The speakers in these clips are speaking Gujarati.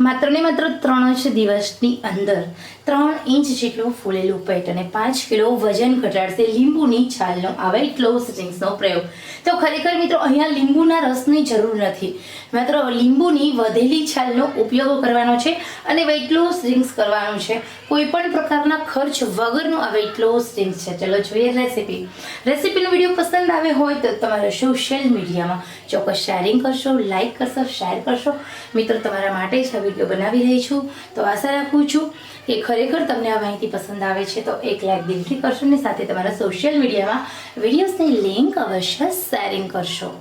માત્ર ને માત્ર ત્રણ જ દિવસની અંદર ત્રણ ઇંચ જેટલું ફૂલેલું પેટ અને પાંચ કિલો વજન ઘટાડશે લીંબુની છાલનો. આવે એટલો સ્ટિંગ્સનો પ્રયોગ. તો ખરેખર મિત્રો, અહીંયા લીંબુના રસની જરૂર નથી. માત્ર લીંબુની વધેલી છાલનો ઉપયોગ કરવાનો છે અને વેઇટ લોસ ડ્રિંક્સ કરવાનું છે. કોઈ પણ પ્રકારના ખર્ચ વગરનું આ વેઇટ લોસ ડ્રિંક્સ છે. ચલો જોઈએ રેસીપી રેસીપીનો વીડિયો પસંદ આવે હોય તો તમારા સોશિયલ મીડિયામાં ચોક્કસ શેરિંગ કરશો લાઇક કરશો શેર કરશો. મિત્રો, તમારા માટે જ વીડિયો બનાવી રહી છું. તો આશા રાખું છું કે ખરેખર તમને આ માહિતી પસંદ આવે છે. તો એક લાઈક દિલથી કરશો ને સાથે તમારા સોશિયલ મીડિયામાં વિડીયોઝની લિંક અવશ્ય શેરિંગ કરશો.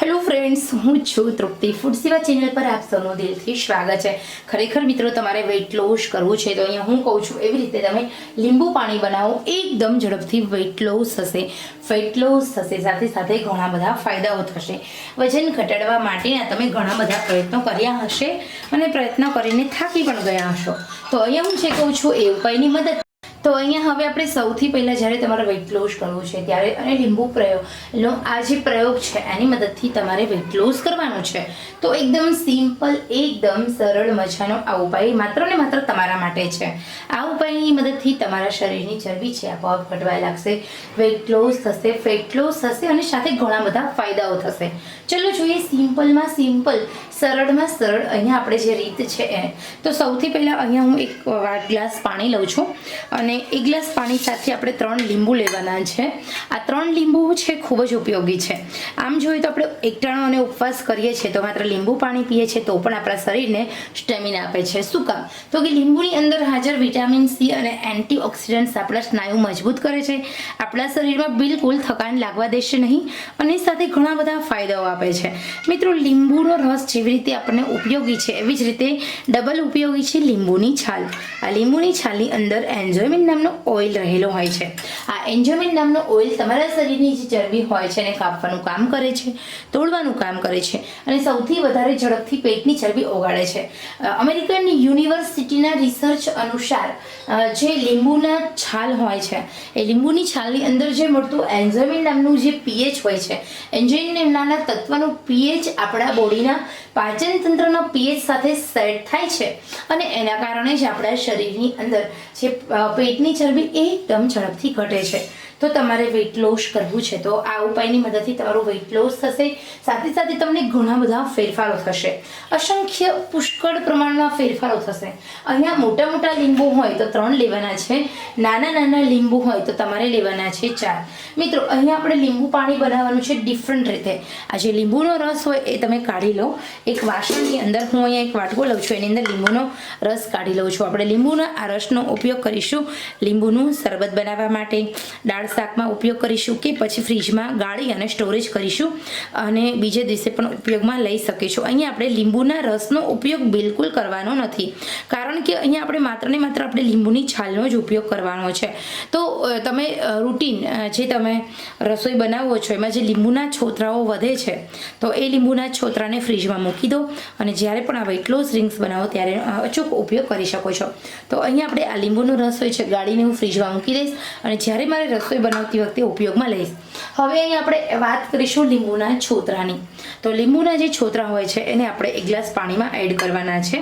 હેલો ફ્રેન્ડ્સ હું છું તૃપ્તિ. ફૂડ સેવા ચેનલ પર આપ સૌનું દિલથી સ્વાગત છે. ખરેખર મિત્રો, તમારે વેઇટ લોસ કરવું છે તો અહીંયા હું કહું છું, એવી રીતે તમે લીંબુ પાણી બનાવો, એકદમ ઝડપથી વેઇટ લોસ થશે વેઇટ લોસ થશે સાથે સાથે ઘણા બધા ફાયદાઓ થશે. વજન ઘટાડવા માટેના તમે ઘણા બધા પ્રયત્નો કર્યા હશે અને પ્રયત્નો કરીને થાકી પણ ગયા હશો. તો અહીંયા હું જે કહું છું, એ ઉપાયની મદદ તો અહીંયા હવે આપણે સૌથી પહેલાં જ્યારે તમારે વેઇટ લોસ કરવું છે ત્યારે અને લીંબુ પ્રયોગનો આ જે પ્રયોગ છે એની મદદથી તમારે વેઇટ લોસ કરવાનો છે. તો એકદમ સિમ્પલ એકદમ સરળ મજાનો આ ઉપાય માત્ર ને માત્ર તમારા માટે છે. આ ઉપાયની મદદથી તમારા શરીરની ચરબી છે આપોઆપ ઘટવા લાગશે વેઇટ લોસ થશે ફેટ લોસ થશે અને સાથે ઘણા બધા ફાયદાઓ થશે. ચલો જોઈએ સિમ્પલમાં સિમ્પલ, સરળમાં સરળ અહીંયા આપણે જે રીત છે એ. તો સૌથી પહેલાં અહીંયા હું એક ગ્લાસ પાણી લઉં છું અને એક ગ્લાસ પાણી સાથે આપણે ત્રણ લીંબુ લેવાના છે. આ ત્રણ લીંબુ છે, ખૂબ જ ઉપયોગી છે. આમ જોઈએ તો આપણે એકટાણો અને ઉપવાસ કરીએ છીએ તો માત્ર લીંબુ પાણી પીએ છીએ તો પણ આપણા શરીરને સ્ટેમિના આપે છે. શું કામ? તો કે લીંબુની અંદર હાજર વિટામિન સી અને એન્ટીઓક્સિડન્ટ્સ આપણા સ્નાયુ મજબૂત કરે છે. આપણા શરીરમાં બિલકુલ થકાન લાગવા દેશે નહીં અને સાથે ઘણા બધા ફાયદાઓ આપે છે. મિત્રો, લીંબુનો રસ જેવી રીતે આપણને ઉપયોગી છે, એવી જ રીતે ડબલ ઉપયોગી છે લીંબુની છાલ. આ લીંબુની છાલની અંદર એન્જોયમિન નામનો ઓઇલ રહેલો હોય છે. આ એન્જોમિન નામનો ઓઇલ તમારા શરીરની જે ચરબી હોય છે એને કાપવાનું કામ કરે છે, તોડવાનું કામ કરે છે અને સૌથી વધારે ઝડપથી પેટની ચરબી ઓગાળે છે. અમેરિકન યુનિવર્સિટીના રિસર્ચ અનુસાર જે લીંબુના છાલ હોય છે, એ લીંબુની છાલની અંદર જે મળતું એન્ઝાઇમિન નામનું જે પીએચ હોય છે, એન્જોમિન નામના તત્વનું પીએચ આપણા બોડીના પાચન તંત્રનો પીએચ સાથે સેટ થાય છે અને એના કારણે જ આપણા શરીરની અંદર જે પેટની ચરબી એકદમ ઝડપથી ઘટે છે. તો તમારે વેઇટ લોસ કરવું છે, તો આ ઉપાયની મદદથી તમારું વેઇટ લોસ થશે. સાથે સાથે તમને ઘણા બધા ફેરફારો થશે. અસંખ્ય પુષ્કળ પ્રમાણમાં ફેરફારો થશે. અહીંયા મોટા મોટા લીંબુ હોય તો ત્રણ લેવાના છે, નાના નાના લીંબુ હોય તો તમારે લેવાના છે ચાર. મિત્રો, અહીંયા આપણે લીંબુ પાણી બનાવવાનું છે ડિફરન્ટ રીતે. આ જે લીંબુનો રસ હોય એ તમે કાઢી લો. એક વાસણની અંદર હું અહીંયા એક વાટકો લઉં છું, એની અંદર લીંબુનો રસ કાઢી લઉં છું. આપણે લીંબુના આ રસનો ઉપયોગ કરીશું લીંબુનું શરબત બનાવવા માટે, દાળ શાકમાં ઉપયોગ કરીશું કે પછી ફ્રીજમાં ગાળી અને સ્ટોરેજ કરીશું અને બીજે દિવસે પણ ઉપયોગમાં લઈ શકીશું. અહીંયા આપણે લીંબુના રસનો ઉપયોગ બિલકુલ કરવાનો નથી. કારણ કે અહીંયા આપણે માત્ર ને માત્ર આપણે લીંબુની છાલનો જ ઉપયોગ કરવાનો છે. તો તમે રૂટીન જે તમે રસોઈ બનાવો છો, એમાં જે લીંબુના છોતરાઓ વધે છે, તો એ લીંબુના છોતરાને ફ્રીજમાં મૂકી દો અને જ્યારે પણ આ વેઇટ લોસ ડ્રિંક્સ બનાવો ત્યારે અચૂક ઉપયોગ કરી શકો છો. તો અહીંયા આપણે આ લીંબુનો રસ હોય છે, ગાળીને હું ફ્રીજમાં મૂકી દઈશ અને જ્યારે મારે રસોઈ બનાવતી વખતે ઉપયોગમાં લઈશ. હવે અહીં આપણે વાત કરીશું લીંબુના છોતરાની. તો લીંબુના જે છોતરા હોય છે, એને આપણે એક ગ્લાસ પાણીમાં એડ કરવાના છે.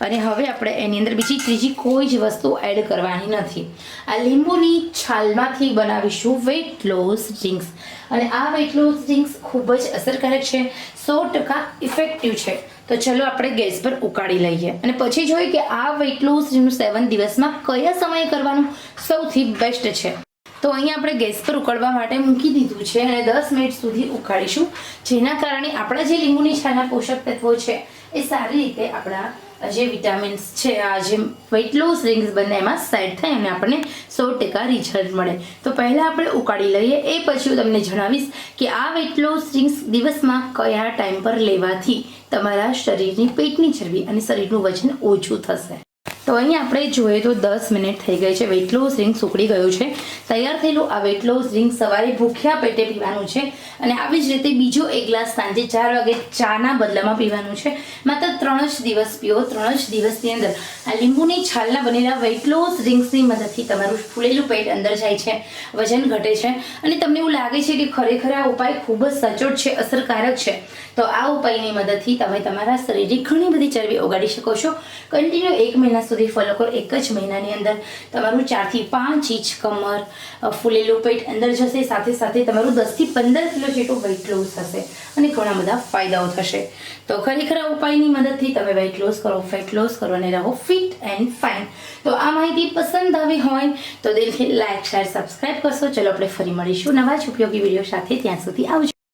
અને હવે આપણે એની અંદર બીજી ત્રીજી કોઈ જ વસ્તુ એડ કરવાની નથી. આ લીંબુની છાલમાંથી બનાવીશું વેટ લોસ ડ્રિંક્સ અને આ વેટ લોસ ડ્રિંક્સ ખૂબ જ અસરકારક છે, સો ટકા ઇફેક્ટિવ છે. તો ચલો આપણે ગેસ પર ઉકાળી લઈએ. અને પછી જોઈએ કે આ વેઇટ લોસ સેવન દિવસમાં કયા સમયે કરવાનું સૌથી બેસ્ટ છે. તો અહીંયા આપણે ગેસ પર ઉકળવા માટે મૂકી દીધું છે અને દસ મિનિટ સુધી ઉકાળીશું, જેના કારણે આપણા જે લીંબુની છાના પોષક તત્વો છે, એ સારી રીતે આપણા જે વિટામિન્સ છે, આ જે વેઇટ લોસ ડ્રિંક્સ બંને એમાં સેટ થાય અને આપણને સો ટકા રિઝલ્ટ મળે. તો પહેલાં આપણે ઉકાળી લઈએ, એ પછી હું તમને જણાવીશ કે આ વેઇટ લોસ ડ્રિંક્સ દિવસમાં કયા ટાઈમ પર લેવાથી તમારા શરીરની પેટની ચરબી અને શરીરનું વજન ઓછું થશે. તો અહીં આપણે જોઈએ તો દસ મિનિટ થઈ ગઈ છે. વેટ ડ્રિંક સુકડી ગયું છે. તૈયાર થયેલું આ વેટ ડ્રિંક સવારે ભૂખ્યા પેટે પીવાનું છે અને આવી જ રીતે બીજો એક ગ્લાસ સાંજે ચાર વાગે ચાના બદલામાં પીવાનું છે. માત્ર ત્રણ જ દિવસ પીઓ, ત્રણ જ દિવસની અંદર. આ લીંબુની છાલના બનેલા વેટ લોસ મદદથી તમારું ફૂલેલું પેટ અંદર જાય છે, વજન ઘટે છે અને તમને એવું લાગે છે કે ખરેખર આ ઉપાય ખૂબ જ સચોટ છે, અસરકારક છે. તો આ ઉપાયની મદદથી તમે તમારા શરીરની ઘણી બધી ચરબી ઓગાળી શકો છો. કન્ટિન્યુ એક મહિના સુધી ફોલો કરો એક જ મહિનાની અંદર તમારું ચારથી પાંચ ઇંચ કમર ફૂલેલું પેટ અંદર જશે, સાથે સાથે તમારું દસથી પંદર કિલો જેટલું વેઇટ લોસ થશે અને ઘણા બધા ફાયદાઓ થશે. તો ખરેખર આ ઉપાયની મદદથી તમે વેઇટ લોસ કરો ફેટ લોસ કરો અને રહો ફિટ એન્ડ ફાઇન તો આ માહિતી પસંદ આવી હોય તો દિલથી લાઇક શેર સબસ્ક્રાઇબ કરશો. ચલો આપણે ફરી મળીશું નવા જ ઉપયોગી વીડિયો સાથે. ત્યાં સુધી આવજો.